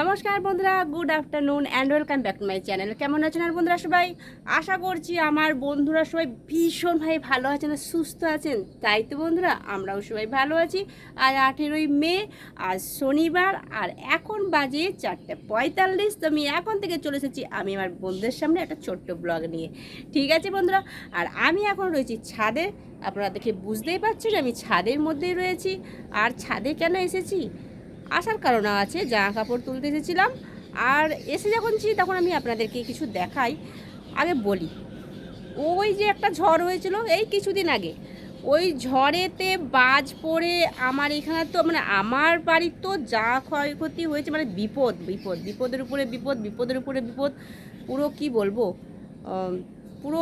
নমস্কার বন্ধুরা good afternoon and welcome back to my channel কেমন আছেন আর বন্ধুরা সবাই? আশা করছি আমার বন্ধুরা সবাই ভীষণভাবে ভালো আছেন আর সুস্থ আছেন। তাই তো বন্ধুরা, আমরাও সবাই ভালো আছি। আর আঠেরোই মে, আজ শনিবার, আর এখন বাজে চারটে পঁয়তাল্লিশ। তো আমি এখন থেকে চলে এসেছি আমি আমার বন্ধুদের সামনে একটা ছোট্ট ব্লগ নিয়ে। ঠিক আছে বন্ধুরা? আর আমি এখন রয়েছি ছাদে। আপনারা দেখে বুঝতেই পারছেন আমি ছাদের মধ্যেই রয়েছি। আর ছাদে কেন এসেছি? আসার কারণ আছে জামা কাপড় তুলতে এসেছিলাম। আর এসে যখন ছি, তখন আমি আপনাদেরকে কিছু দেখাই, আগে বলি। ওই যে একটা ঝড় হয়েছিল, এই কিছুদিন আগে। ওই ঝড়েতে বাজ পড়ে আমার এখানে তো মানে আমার বাড়ির তো যা ক্ষয়ক্ষতি হয়েছে মানে বিপদ বিপদ, বিপদের উপরে বিপদ, বিপদের উপরে বিপদ, পুরো কি বলব পুরো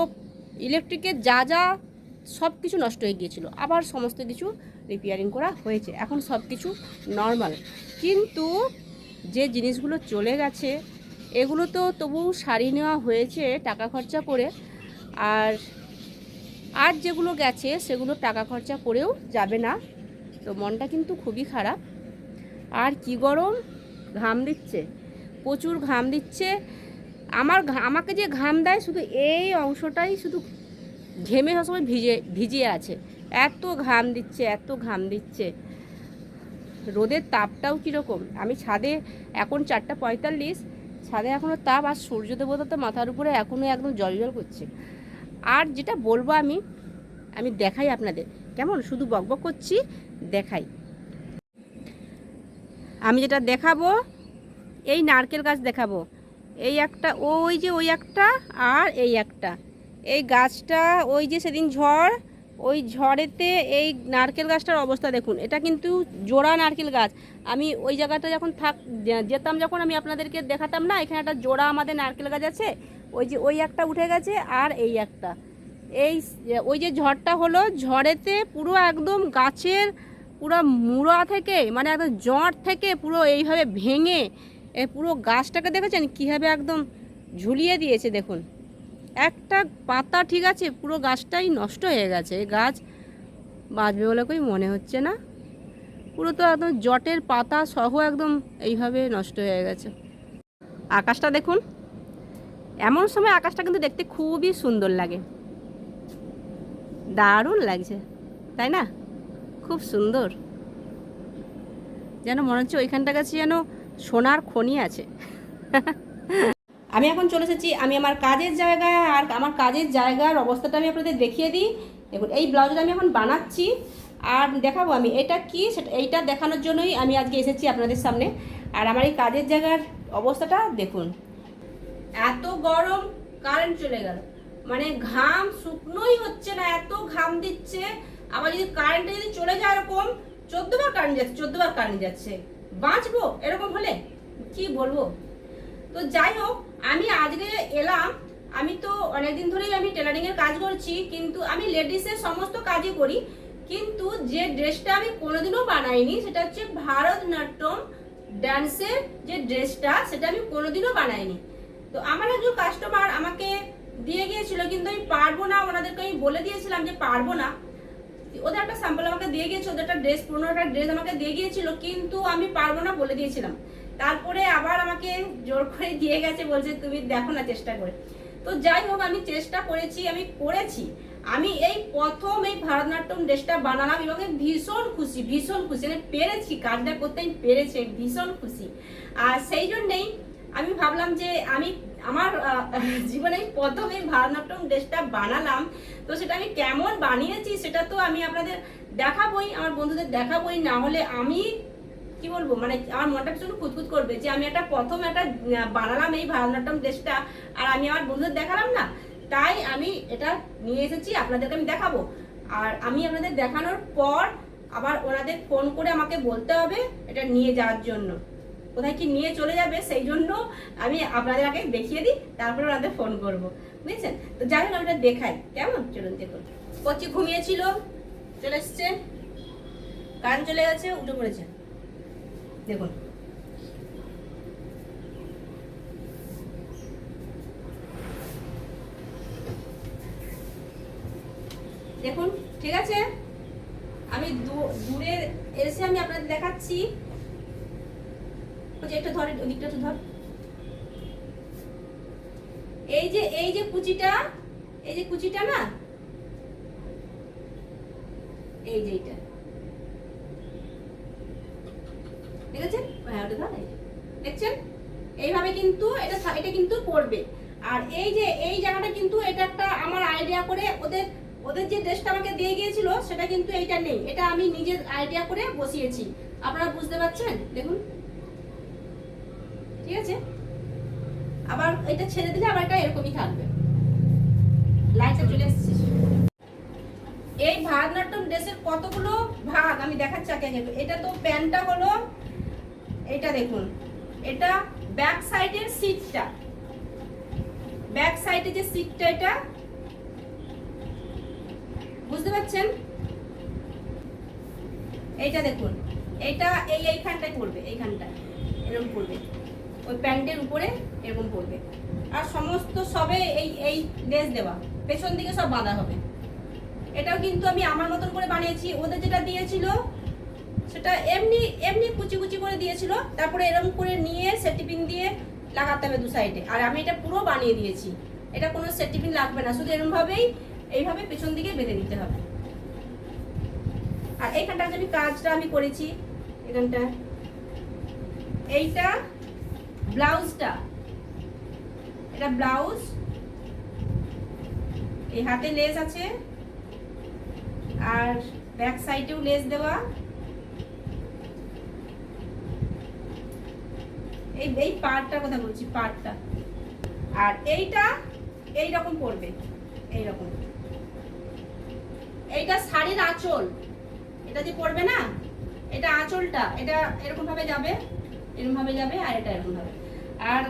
ইলেকট্রিকের যা যা সব কিছু নষ্ট হয়ে গিয়েছিল। আবার সমস্ত কিছু রিপেয়ারিং করা হয়েছে। এখন সব কিছু নর্মাল কিন্তু যে জিনিসগুলো চলে গেছে, এগুলো তো তবু সারিয়ে নেওয়া হয়েছে টাকা খরচা করে। আর আর যেগুলো গেছে, সেগুলো টাকা খরচা করেও যাবে না। তো মনটা কিন্তু খুবই খারাপ। আর কি গরম? ঘাম দিচ্ছে। প্রচুর ঘাম দিচ্ছে। আমার আমাকে যে ঘাম দেয় শুধু এই অংশটাই শুধু ঘেমে সবসময় ভিজে, ভিজিয়ে আছে। এত ঘাম দিচ্ছে, এত ঘাম দিচ্ছে। রোদের তাপটাও কীরকম? আমি ছাদে এখন চারটা পঁয়তাল্লিশ, ছাদে এখনও তাপ, আর সূর্য দেবতা তো মাথার উপরে এখনও একদম জল জল করছে। আর যেটা বলব আমি আমি দেখাই আপনাদের। কেমন? শুধু বকবক করছি, দেখাই। আমি যেটা দেখাবো, এই নারকেল গাছ দেখাবো। এই একটা, ওই যে ওই একটা, আর এই একটা। এই গাছটা, ওই যে সেদিন ঝড়, ওই ঝড়েতে এই নারকেল গাছটার অবস্থা দেখুন। এটা কিন্তু জোড়া নারকেল গাছ। আমি ওই জায়গাটা যখন থাক যেতাম যখন আমি আপনাদেরকে দেখাতাম না, এখানে একটা জোড়া আমাদের নারকেল গাছ আছে, ওই যে, ওই একটা উঠে গেছে আর এই একটা। এই ওই যে ঝড়টা হলো, ঝড়েতে পুরো একদম গাছের পুরো মুড়া থেকে মানে একদম জঁট থেকে পুরো এইভাবে ভেঙে পুরো গাছটাকে দেখেছেন? কীভাবে একদম ঝুলিয়ে দিয়েছে দেখুন। একটা পাতা ঠিক আছে, পুরো গাছটাই নষ্ট হয়ে গেছে। এই গাছ বাঁচবে বলে কই মনে হচ্ছে না। পুরো তো একদম জটের পাতা সহ একদম এইভাবে নষ্ট হয়ে গেছে। আকাশটা দেখুন, এমন সময় আকাশটা কিন্তু দেখতে খুবই সুন্দর লাগে। দারুণ লাগছে, তাই না? খুব সুন্দর। যেন মনে হচ্ছে ওইখানটা কাছে যেন সোনার খনি আছে। আমি এখন চলে এসেছি, আমি আমার কাজের জায়গায় আর আমার কাজের জায়গার অবস্থাটা আমি আপনাদের দেখিয়ে দিই। দেখুন, এই ব্লাউজটা আমি এখন বানাচ্ছি আর দেখাবো আমি এটা কি, সেটা এইটা দেখানোর জন্যই আমি আজকে এসেছি আপনাদের সামনে। আর আমার এই কাজের জায়গার অবস্থাটা দেখুন। এত গরম কারেন্ট চলে গেল। মানে ঘাম শুকনোই হচ্ছে না, এত ঘাম দিচ্ছে। আবার যদি কারেন্টে যদি চলে যায় এরকম চোদ্দ বার কারেন্ট যাচ্ছে, চোদ্দবার কারেন্ট যাচ্ছে। বাঁচবো এরকম হলে? কি বলব? তো যাই হোক, আমি আজকে এলাম। আমি তো অনেকদিন ধরেই আমি টেলারিং এর কাজ করছি, কিন্তু আমি লেডিসের সমস্ত কাজই করি। কিন্তু যে ড্রেসটা আমি কোনোদিনও বানাইনি, সেটা হচ্ছে ভারতনাট্যম ডান্সের যে ড্রেসটা, সেটা আমি কোনোদিনও বানাইনি। তো আমার একজন কাস্টমার আমাকে দিয়ে গিয়েছিল, কিন্তু আমি পারব না, ওনাদেরকে আমি বলে দিয়েছিলাম যে পারব না। ওদের একটা স্যাম্পল আমাকে দিয়ে গিয়েছে, ওদের একটা ড্রেস পুরোনো একটা ড্রেস আমাকে দিয়ে গিয়েছিল, কিন্তু আমি পারব না বলে দিয়েছিলাম। তারপরে আবার আমাকে জোর করে দিয়ে গেছে, বলছে তুমি দেখো না চেষ্টা করে। তো যাই হোক, আমি চেষ্টা করেছি, আমি করেছি। আমি এই প্রথম এই ভারতনাট্যম ড্রেসটা বানালাম এবং ভীষণ খুশি ভীষণ খুশি। মানে পেরেছি, কাজটা করতে আমি পেরেছি ভীষণ খুশি। আর সেই জন্যেই আমি ভাবলাম যে আমি আমার জীবনে প্রথম এই ভারতনাট্যম ড্রেসটা বানালাম। তো সেটা আমি কেমন বানিয়েছি সেটা তো আমি আপনাদের দেখাবই, আমার বন্ধুদের দেখাবই। না হলে আমি কি বলব? মানে আমার মনটা ভীষণ খুঁতখুত করবে যে আমি একটা প্রথম একটা বানালাম এই ভারতনাট্যম ড্রেসটা আর আমি আমার বন্ধুদের দেখালাম না। তাই আমি এটা নিয়ে এসেছি, আপনাদেরকে আমি দেখাবো। আর আমি আপনাদের দেখানোর পর আবার ওনাদের ফোন করে আমাকে বলতে হবে এটা নিয়ে যাওয়ার জন্য। কোথায় কি নিয়ে চলে যাবে সেই জন্য আমি আপনাদের আগে দেখিয়ে দিই, তারপরে ওনাদের ফোন করব। বুঝেছেন? তো যাই হোক, আমি দেখাই। কেমন? চলুন দেখুন। কচি ঘুমিয়েছিল, চলে এসছে। কান চলে গেছে, উঠে পড়েছে। দেখুন। দেখুন, ঠিক আছে? আমি দূরে এসে আমি আপনাদের দেখাচ্ছি। এটা ধর ওদিকটা একটু ধর। এই যে এই যে কুচিটা, এই যে কুচিটা না? এই যে এইটা দেখেছেন দেখছেন? এইভাবে কিন্তু এটা এটা কিন্তু পড়বে। আর এই যে, এই জায়গাটা কিন্তু এটা একটা আমার আইডিয়া করে ওদের ওদের যে ড্রেসটা আমাকে দিয়ে গিয়েছিল, সেটা কিন্তু এইটা নেই। এটা আমি নিজের আইডিয়া করে বসিয়েছি। আপনারা বুঝতে পারছেন? দেখুন। ঠিক আছে? আবার এটা ছেড়ে দিলে আবার এটা এরকমই থাকবে। লাইটটা চলে এসেছে। এই ভারতনাট্যম ড্রেসের কতগুলো ভাগ? আমি দেখাচ্ছি আগে। এটা তো প্যান্টটা হলো এটা দেখুন, এটা ব্যাক সাইডের সিটটা ব্যাক সাইডে যে সিটটা এটা, বুঝতে পারছেন? এইটা দেখুন, এটা এই এইখানটায় পড়বে, এইখানটায়। এরকম পড়বে। ওই প্যান্টের উপরে এরকম পড়বে। আর সমস্ত সবে এই এই লেস দেওয়া। পেছন দিকে সব বাঁধা হবে। এটাও কিন্তু আমি আমার মতন করে বানিয়েছি। ওদের যেটা দিয়েছিল সেটা এমনি এমনি কুচি কুচি করে দিয়েছিল। তারপরে এরকম করে নিয়ে সেটিপিন দিয়ে লাগাতে হবে দু সাইডে। আর আমি এটা পুরো বানিয়ে দিয়েছি। এটা কোনো সেটিপিন লাগবে না। শুধু এরকম ভাবেই এইভাবে পেছন দিকে বেঁধে দিতে হবে। আর এইখানটা যে আমি কাজটা আমি করেছি, এখানটা, এইটা ব্লাউজটা। এটা ব্লাউজ। এই হাতে লেস আছে। আর ব্যাক সাইডেও লেস দেওয়া। এই এই পার্টটার কথা বলছি? পার্টটা আর এইটা এই রকম পড়বে। এই রকম এইটা শাড়ির আঁচল। এটা যে পড়বে না? এটা আঁচলটা। এটা এরকম ভাবে যাবে। এরকম ভাবে যাবে আর এটা এরকম ভাবে আর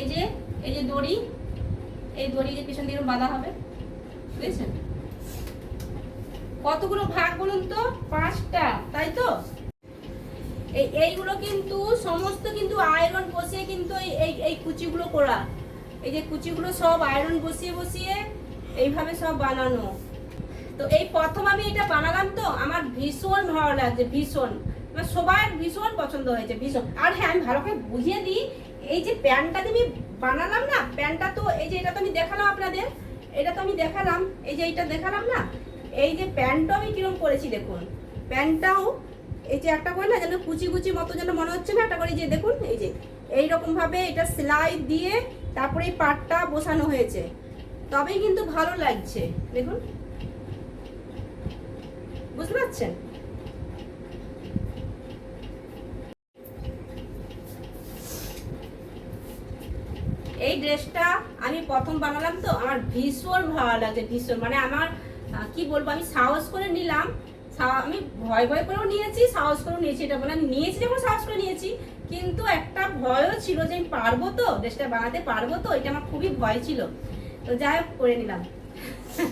এই যে এই যে দড়ি, এই দড়ি যে পিছন দিয়ে বাঁধা হবে, বুঝেছেন? কতগুলো ভাগ বলুন তো? পাঁচটা, তাই তো? এই, এইগুলো কিন্তু সমস্ত কিন্তু আয়রন বসিয়ে কিন্তু এই এই কুচিগুলো করা। এই যে কুচিগুলো সব আয়রন বসিয়ে বসিয়ে এইভাবে সব বানানো। তো এই প্রথম আমি এটা বানালাম তো, আমার ভীষণ ভালো লাগছে, ভীষণ। আমার সবার ভীষণ পছন্দ হয়েছে, ভীষণ। আর হ্যাঁ আমি ভালো করে বুঝিয়ে দিই, এই যে প্যান্টটা আমি বানালাম না প্যান্টটা তো এই যে এটা তো আমি দেখালাম আপনাদের, এটা তো আমি দেখালাম, এই যে এইটা দেখালাম না, এই যে প্যান্টটাও আমি কিরম করেছি দেখুন প্যান্টটাও এই যে একটা করে না যেন কুচি কুচি মতো যেন মনে হচ্ছে না, একটা করে যে দেখুন, এই যে এইরকম ভাবে এটা সেলাই দিয়ে তারপরে এই পাটটা বসানো হয়েছে। তবেই কিন্তু ভালো লাগছে, দেখুন। বুঝতে পারছেন? এই ড্রেসটা আমি প্রথম বানালাম তো, আমার ভীষণ ভালো লাগছে, ভীষণ। মানে আমার কি বলব, আমি সাহস করে নিলাম আমি ভয় ভয় করেও নিয়েছি, সাহস করেও নিয়েছি, এটা মানে আমি নিয়েছি যখন সাহস করে নিয়েছি, কিন্তু একটা ভয়ও ছিল যে আমি পারব তো ড্রেসটা বানাতে পারব তো, এটা আমার খুবই ভয় ছিল। তো যাই হোক, করে নিলাম।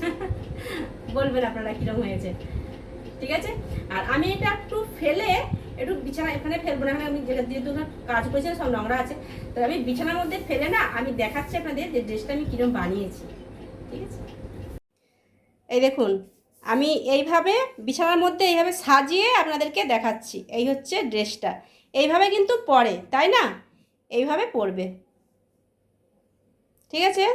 বলবেন আপনারা কীরকম হয়েছে। ঠিক আছে? আর আমি এটা একটু ফেলে, একটু বিছানা এখানে ফেলব না আমি যেটা যেহেতু ওখানে কাজ করেছি, সব নোংরা আছে। তো আমি বিছানার মধ্যে ফেলে না, আমি দেখাচ্ছি আপনাদের যে ড্রেসটা আমি কীরকম বানিয়েছি। ঠিক আছে? এই দেখুন আমি এইভাবে বিছানার মধ্যে এইভাবে সাজিয়ে আপনাদেরকে দেখাচ্ছি। এই হচ্ছে ড্রেসটা। এইভাবে কিন্তু পরে তাই না? এইভাবে পরবে ঠিক আছে?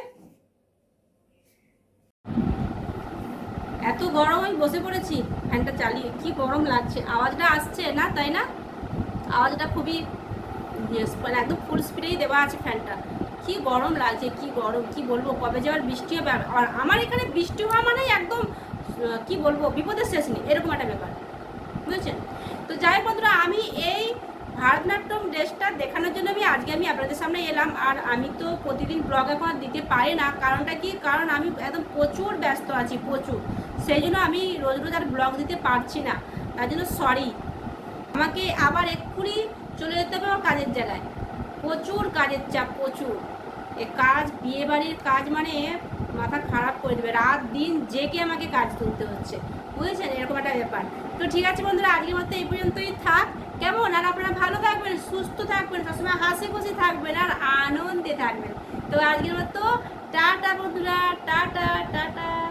এত গরম আমি বসে পড়েছি। ফ্যানটা চালিয়ে। কি গরম লাগছে। আওয়াজটা আসছে না তাই না? আওয়াজটা খুবই ইয়ে, মানে একদম ফুল স্পিডেই দেওয়া আছে ফ্যানটা। কি গরম লাগছে কি গরম কি বলব? কবে যাওয়ার বৃষ্টি হবে। আর- আমার এখানে বৃষ্টি হওয়া মানে একদম কি বলব, বিপদের শেষ নেই, এরকম একটা ব্যাপার, বুঝেছেন? তো যাই বন্ধুরা, আমি এই ভারতনাট্যম ড্রেসটা দেখানোর জন্য আমি, আজকে আমি আপনাদের সামনে এলাম, আর আমি তো প্রতিদিন ব্লগ এখন দিতে পারি না, কারণটা কি? কারণ আমি একদম প্রচুর ব্যস্ত আছি, প্রচুর। সেই জন্য আমি রোজ রোজ আর ব্লগ দিতে পারছি না, তার জন্য সরি আমাকে আবার এক্ষুনি চলে যেতে হবে আমার কাজের জায়গায়। প্রচুর কাজের চাপ, প্রচুর। এ কাজ বিয়ে বাড়ির কাজ মানে মাথা খারাপ করে দেবে। রাত, দিন জেগে আমাকে কাজ তুলতে হচ্ছে। বুঝেছেন? এরকম একটা ব্যাপার। তো ঠিক আছে বন্ধুরা, আজকের মতো এই পর্যন্তই থাক। কেমন? আর আপনারা ভালো থাকবেন, সুস্থ থাকবেন, সবসময় হাসি খুশি থাকবেন আর আনন্দে থাকবেন। তো আজকের মতো, টাটা বন্ধুরা, টাটা টাটা।